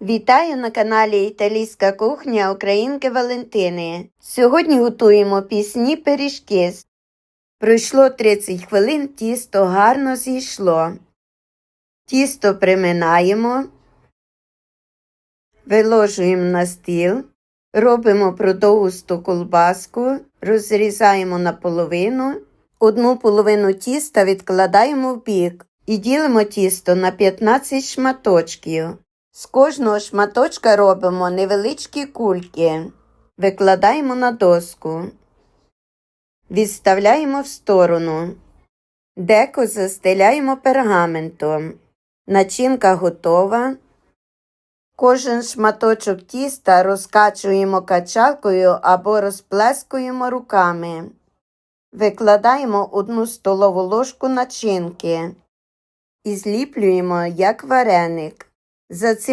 Вітаю на каналі Італійська кухня Українки Валентини. Сьогодні готуємо пісні пиріжки. Пройшло 30 хвилин, тісто гарно зійшло. Тісто приминаємо, виложуємо на стіл, робимо продовгусту колбаску, розрізаємо на половину, одну половину тіста відкладаємо в бік і ділимо тісто на 15 шматочків. З кожного шматочка робимо невеличкі кульки, викладаємо на доску, відставляємо в сторону, деко застеляємо пергаментом. Начинка готова. Кожен шматочок тіста розкачуємо качалкою або розплескуємо руками. Викладаємо одну столову ложку начинки і зліплюємо як вареник. За цим